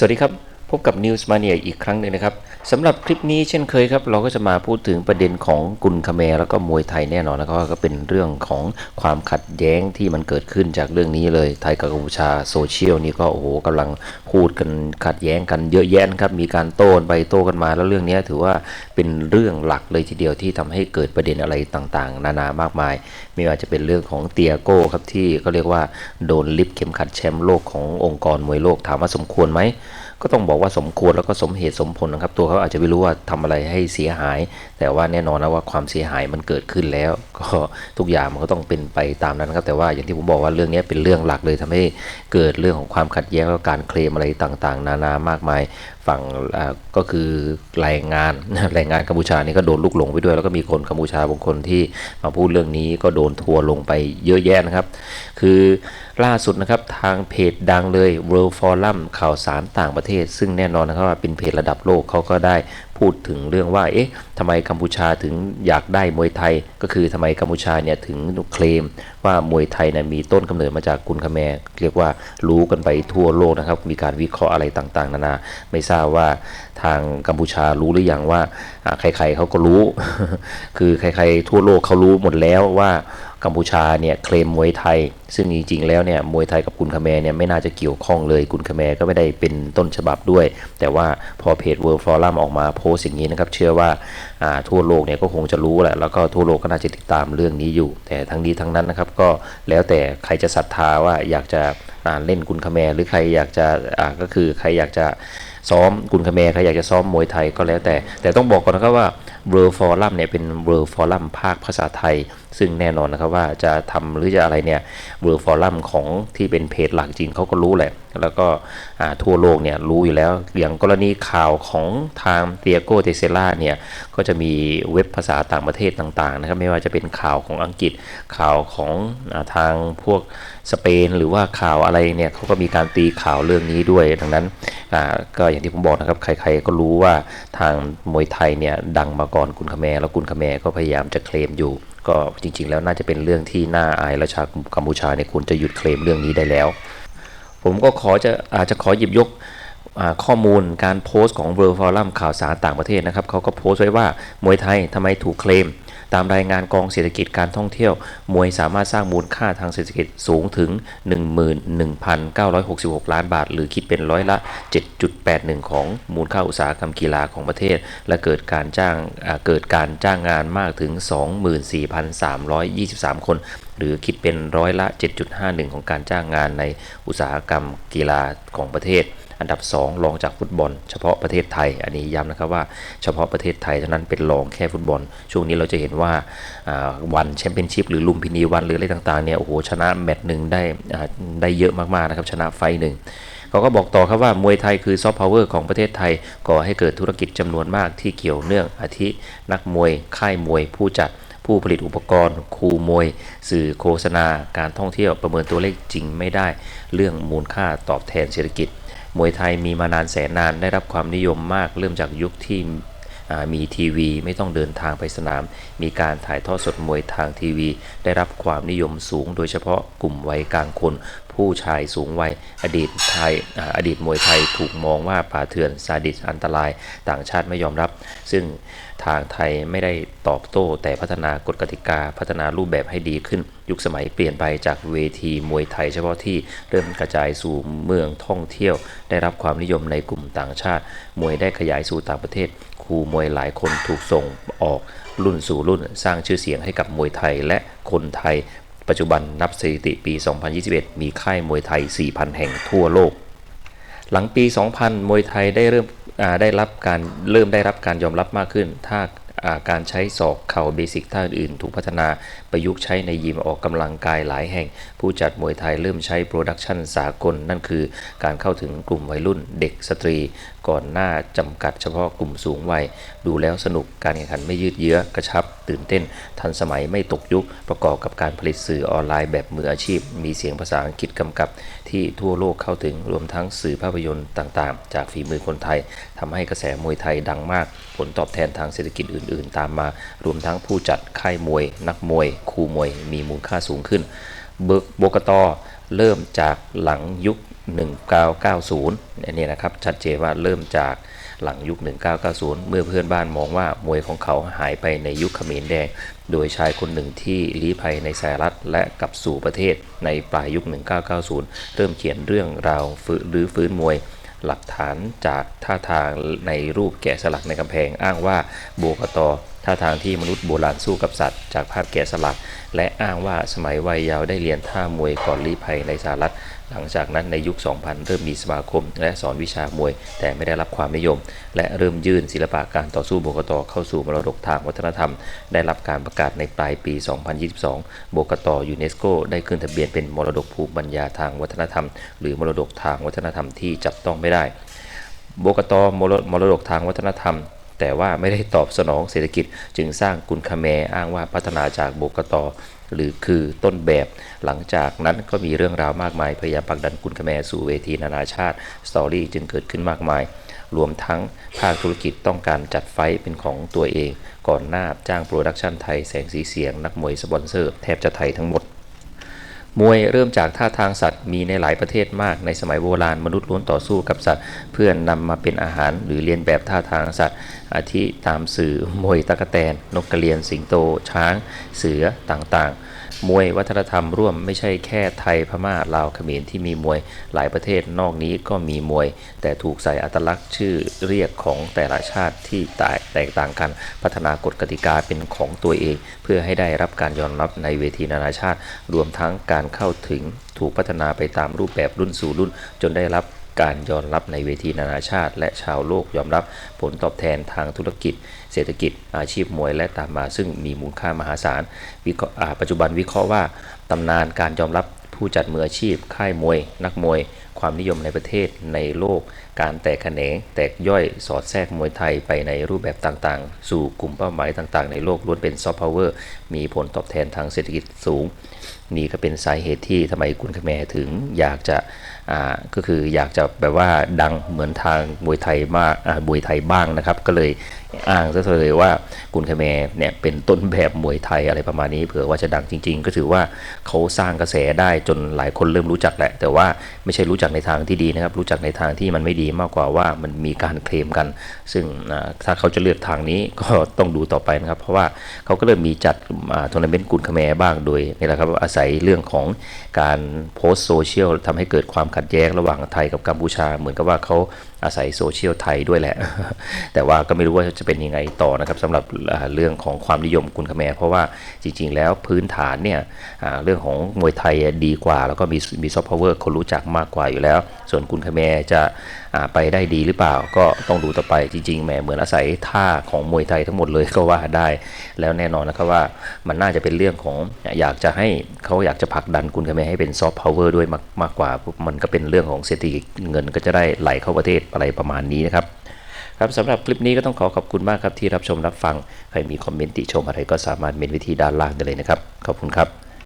สวัสดีครับ พบกับ News Mania อีกครั้งหนึ่งนะครับสำหรับคลิปนี้เช่นเคยครับ เราก็จะมาพูดถึงประเด็นของกุนคาแมแล้วก็มวยไทยแน่นอนนะครับก็เป็นเรื่องของความขัดแย้งที่มันเกิดขึ้นจากเรื่องนี้เลยไทยกับกัมพูชาโซเชียลนี่ก็โอ้โหกำลังพูดกันขัดแย้งกันเยอะแยะนะครับมีการโต้นไปโต้กันมาแล้วเรื่องนี้ถือว่าเป็นเรื่องหลักเลยทีเดียวที่ทำให้เกิดประเด็นอะไรต่างๆ นานามากมาย ไม่ว่าจะเป็นเรื่องของเตียโก้ครับที่เขาเรียกว่าโดนลิฟต์เข็มขัดแชมป์โลกขององค์กรมวยโลกถามว่าสมควรไหม ก็ต้องบอกว่าสมควรแล้วก็สมเหตุสมผลนะครับ ตัวเขาอาจจะไม่รู้ว่าทำอะไรให้เสียหาย แต่ว่าแน่นอนนะว่าความเสียหายมันเกิดขึ้นแล้ว ก็ทุกอย่างมันก็ต้องเป็นไปตามนั้นครับ แต่ว่าอย่างที่ผมบอกว่าเรื่องนี้เป็นเรื่องหลักเลยทำให้เกิดเรื่องของความขัดแย้งและการเคลมอะไรต่างๆ นานามากมาย ฝั่งก็คือแรงงานแรงงานกัมพูชานี่ก็โดนลูกหลงไปด้วย แล้วก็มีคนกัมพูชาบางคนที่มาพูดเรื่องนี้ก็โดนทัวลงไปเยอะแยะนะครับ คือล่าสุดนะครับทางเพจดังเลย World Forum ข่าวสารต่างประเทศ ซึ่งแน่นอนนะครับว่าเป็นเพจระดับโลกเขาก็ได้ พูดถึงเรื่องว่า เอ๊ะทำไมกัมพูชาถึงอยากได้มวยไทย ก็คือทำไมกัมพูชาเนี่ยถึงเคลมว่ามวยไทยเนี่ยมีต้นกำเนิดมาจากกุนคาแมเรียกว่ารู้กันไปทั่วโลกนะครับ มีการวิเคราะห์อะไรต่างๆ นานา ไม่ทราบว่าทางกัมพูชารู้หรือยังว่าใครๆเขาก็รู้ คือใครๆทั่วโลกเขารู้หมดแล้วว่ากัมพูชาเนี่ยเคลมมวยไทย ซึ่งจริงๆแล้วเนี่ยมวยไทยกับกุนคาแมเนี่ยไม่น่าจะเกี่ยวข้องเลยกุนคาแมก็ไม่ได้เป็นต้นฉบับด้วย แต่ว่าพอเพจ World Forum ออกมาโพสอย่างนี้นะครับเชื่อว่าอ่าทั่วโลกเนี่ยก็คงจะรู้แหละแล้วก็ทั่วโลกก็น่าจะติดตามเรื่องนี้อยู่ แต่ทั้งนี้ทั้งนั้นนะครับก็แล้วแต่ใครจะศรัทธาว่าอยากจะเล่นกุนคาแมหรือใครอยากจะอ่าก็คือใครอยากจะซ้อมกุนคาแมใครอยากจะซ้อมมวยไทยก็แล้วแต่ แต่ต้องบอกก่อนนะครับว่า World Forum เนี่ยเป็น World Forum ภาคภาษาไทย ซึ่งแน่นอนนะครับว่าจะทำหรือจะอะไรเนี่ย World Forum ของที่เป็นเพจหลักจริงเขาก็รู้แหละ แล้วก็ทั่วโลกเนี่ยรู้อยู่แล้ว อย่างกรณีข่าวของทางเตียโกเตเซล่าเนี่ย ก็จะมีเว็บภาษาต่างประเทศต่างๆนะครับ ไม่ว่าจะเป็นข่าวของอังกฤษ ข่าวของอทางพวกสเปน หรือว่าข่าวอะไรเนี่ยเขาก็มีการตีข่าวเรื่องนี้ด้วย ดังนั้นก็อย่างที่ผมบอกนะครับ ใครๆก็รู้ว่าทางมวยไทยเนี่ยดังมาก่อนกุณขแมแล้วคุณขแมก็พยายามจะเคลมอยู่ ก็จริง ๆ แล้วน่าจะเป็นเรื่องที่น่าอายราชากัมพูชาเนี่ยควรจะหยุดเคลมเรื่องนี้ได้แล้ว ผมก็ขอจะอาจจะขอหยิบยกข้อมูลการโพสต์ของ World Forum ข่าวสารต่างประเทศนะครับเขาก็โพสต์ไว้ว่ามวยไทยทำไมถูกเคลม ตามรายงานกองเศรษฐกิจการท่องเที่ยว มวยสามารถสร้างมูลค่าทางเศรษฐกิจสูงถึง 11,966 ล้านบาท หรือคิดเป็นร้อยละ 7.81 ของมูลค่าอุตสาหกรรมกีฬาของประเทศ และเกิดการจ้างเกิดการจ้างงานมากถึง 24,323 คน หรือคิดเป็นร้อยละ 7.51 ของการจ้างงานในอุตสาหกรรมกีฬาของประเทศ อันดับ 2 รองจากฟุตบอล เฉพาะประเทศไทย อันนี้ย้ำนะครับว่าเฉพาะประเทศไทยเท่านั้นเป็นรองแค่ฟุตบอล ช่วงนี้เราจะเห็นว่าวันแชมเปี้ยนชิพหรือลุมพินีวันหรืออะไรต่างๆเนี่ยโอ้โหชนะแมตช์หนึ่งได้ได้เยอะมากๆนะครับชนะไฟหนึ่งเขาก็บอกต่อครับว่ามวยไทยคือซอฟต์พาวเวอร์ของประเทศไทยก่อให้เกิดธุรกิจจำนวนมากที่เกี่ยวเนื่องอาทิ นักมวย ค่ายมวย ผู้จัด ผู้ผลิตอุปกรณ์ ครูมวย สื่อโฆษณา การท่องเที่ยวประเมินตัวเลขจริงไม่ได้ เรื่องมูลค่าตอบแทนเศรษฐกิจ มวยไทยมีมานานแสนนานได้รับความนิยมมากเริ่มจากยุคที่ มีทีวีไม่ต้องเดินทางไปสนาม มีการถ่ายทอดสดมวยทางทีวี ได้รับความนิยมสูง โดยเฉพาะกลุ่มวัยกลางคน ผู้ชายสูงวัยอดีตไทยออดีตมวยไทยถูกมองว่าป่าเถื่อนซาดิสอันตราย ต่างชาติไม่ยอมรับ ซึ่งทางไทยไม่ได้ตอบโต้แต่พัฒนากฎกติกาพัฒนารูปแบบให้ดีขึ้น ยุคสมัยเปลี่ยนไปจากเวทีมวยไทยเฉพาะที่เริ่มกระจายสู่เมืองท่องเที่ยว ได้รับความนิยมในกลุ่มต่างชาติ มวยได้ขยายสู่ต่างประเทศ รูมวยหลายคนถูกส่งออกรุ่นสู่รุ่น สร้างชื่อเสียงให้กับมวยไทยและคนไทย ปัจจุบันนับสถิติปี 2021 มีค่ายมวยไทย 4,000 แห่งทั่วโลก หลังปี 2000 มวยไทยได้เริ่มได้รับการเริ่มได้รับการยอมรับมากขึ้น ถ้าอ่า การใช้ศอกเข่าเบสิกท่าอื่นถูกพัฒนาประยุกต์ใช้ในยิมออกกำลังกายหลายแห่ง ผู้จัดมวยไทยเริ่มใช้โปรดักชันสากล นั่นคือการเข้าถึงกลุ่มวัยรุ่นเด็กสตรี ก่อนหน้าจำกัดเฉพาะกลุ่มสูงวัย ดูแล้วสนุกการแข่งขันไม่ยืดเยื้อกระชับ ตื่นเต้น ทันสมัยไม่ตกยุคประกอบกับการผลิตสื่อออนไลน์แบบมืออาชีพ มีเสียงภาษาอังกฤษกำกับ ที่ทั่วโลกเข้าถึงรวมทั้งสื่อภาพยนตร์ต่างๆ จากฝีมือคนไทยทำให้กระแสมวยไทยดังมาก ผลตอบแทนทางเศรษฐกิจอื่นๆ ตามมา รวมทั้งผู้จัดค่ายมวย นักมวยครูมวย มีมูลค่าสูงขึ้นเบิกบกตเริ่มจากหลังยุค 1990อันนี้นะครับชัดเจนว่าเริ่มจากหลังยุค 1990 เมื่อเพื่อนบ้านมองว่ามวยของเขาหายไปในยุคเขมรแดง โดยชายคนหนึ่งที่ลี้ภัยในสหรัฐและกลับสู่ประเทศในปลายยุค 1990 เริ่มเขียนเรื่องราวฟื้นหรือฟื้นมวย หลักฐานจากท่าทางในรูปแกะสลักในกำแพง อ้างว่าโบกตอท่าทางที่มนุษย์โบราณสู้กับสัตว์ จากภาพแกะสลัก และอ้างว่าสมัยวัยเยาว์ได้เรียนท่ามวยก่อนลี้ภัยในสหรัฐ หลังจากนั้นในยุค 2000 เริ่มมีสมาคม และสอนวิชามวย แต่ไม่ได้รับความนิยม และเริ่มยื่นศิลปะการต่อสู้โบกตเข้าสู่มรดกทางวัฒนธรรม ได้รับการประกาศในปลายปี 2022 โบกตยูเนสโกได้ขึ้นทะเบียนเป็นมรดกภูมิปัญญาทางวัฒนธรรม หรือมรดกทางวัฒนธรรมที่จับต้องไม่ได้โบกตมรมรดกทางวัฒนธรรม แต่ว่าไม่ได้ตอบสนองเศรษฐกิจ จึงสร้างกุนคาแมอ้างว่าพัฒนาจากโบกตหรือคือต้นแบบหลังจากนั้นก็มีเรื่องราวมากมาย พยายามผลักดันกุนคาแมสู่เวทีนานาชาติ สตอรี่จึงเกิดขึ้นมากมาย รวมทั้งภาคธุรกิจต้องการจัดไฟท์เป็นของตัวเอง ก่อนหน้าจ้างโปรดักชันไทยแสงสีเสียง นักมวยสปอนเซอร์ แทบจะไทยทั้งหมด มวยเริ่มจากท่าทางสัตว์มีในหลายประเทศมากในสมัยโบราณมนุษย์ล้วนต่อสู้กับสัตว์ เพื่อนนำมาเป็นอาหารหรือเรียนแบบท่าทางสัตว์ อาทิตามสื่อมวยตะกะแตน นกกระเรียนสิงโต ช้าง เสือต่างๆ มวยวัฒนธรรมร่วมไม่ใช่แค่ไทยพม่าลาวเขมรที่มีมวยหลายประเทศนอกนี้ก็มีมวย แต่ถูกใส่อัตลักษณ์ชื่อเรียกของแต่ละชาติที่แตกต่างกัน พัฒนากฎกติกาเป็นของตัวเอง เพื่อให้ได้รับการยอมรับในเวทีนานาชาติ รวมทั้งการเข้าถึงถูกพัฒนาไปตามรูปแบบรุ่นสู่รุ่น จนได้รับ การยอมรับในเวทีนานาชาติ และชาวโลกยอมรับผลตอบแทนทางธุรกิจ เศรษฐกิจ อาชีพมวยและตามมา ซึ่งมีมูลค่ามหาศาลปัจจุบันวิเคราะห์ว่าตำนานการยอมรับผู้จัดมืออาชีพ ค่ายมวย นักมวย ความนิยมในประเทศในโลก การแตกแขนงแตกย่อยสอดแทรกมวยไทยไปในรูปแบบต่างๆ สู่กลุ่มเป้าหมายต่างๆ ในโลกล้วนเป็นซอฟต์พาวเวอร์มีผลตอบแทนทางเศรษฐกิจสูง นี่ก็เป็นสาเหตุที่ทำไมกุนคแมถึงอยากจะอ่าก็คืออยากจะแบบว่าดังเหมือนทางมวยไทยมากอ่ามวยไทยบ้างนะครับ ก็เลยอ้างซะเลยว่ากุนคแมเนี่ยเป็นต้นแบบมวยไทยอะไรประมาณนี้เผื่อว่าจะดังจริง ๆ ก็ถือว่าเขาสร้างกระแสได้จนหลายคนเริ่มรู้จักแหละ แต่ว่าไม่ใช่รู้จักในทางที่ดีนะครับ รู้จักในทางที่มันไม่ดีมากกว่าว่ามันมีการเคลมกัน ซึ่งถ้าเขาจะเลือกทางนี้ก็ต้องดูต่อไปนะครับ เพราะว่าเขาก็เริ่มมีจัดทัวร์นาเมนต์กุนคแมบ้างโดยนี่แหละครับอาศัยเรื่องของการโพสต์โซเชียลทำให้เกิดความขัดแย้งระหว่างไทยกับกัมพูชา เหมือนกับว่าเขาอาศัยโซเชียลไทยด้วยแหละ แต่ว่าก็ไม่รู้ว่าจะเป็นยังไงต่อนะครับสำหรับเรื่องของความนิยมกุนคแมเพราะว่าจริง ๆ แล้วพื้นฐานเนี่ยเรื่องของมวยไทยดีกว่า แล้วก็มีมีซอฟต์พาวเวอร์คนรู้จักมากกว่าอยู่แล้ว ส่วนกุนคแมจะไปได้ดีหรือเปล่าก็ต้องดูต่อไปจริงๆแหมเหมือนอาศัยท่าของมวยไทยทั้งหมดเลยก็ว่าได้ แล้วแน่นอนนะครับว่ามันน่าจะเป็นเรื่องของอยากจะให้เขาอยากจะผลักดันกุนคแมให้เป็นซอฟต์พาวเวอร์ด้วยมากมากกว่ามันก็เป็นเรื่องของเศรษฐกิจเงินก็จะได้ไหลเข้าประเทศอะไรประมาณนี้นะครับครับสำหรับคลิปนี้ก็ต้องขอขอบคุณมากครับที่รับชมรับฟัง ใครมีคอมเมนต์ติชมอะไรก็สามารถเมนไวิธีด้านล่างได้เลยนะครับ ขอบคุณครับ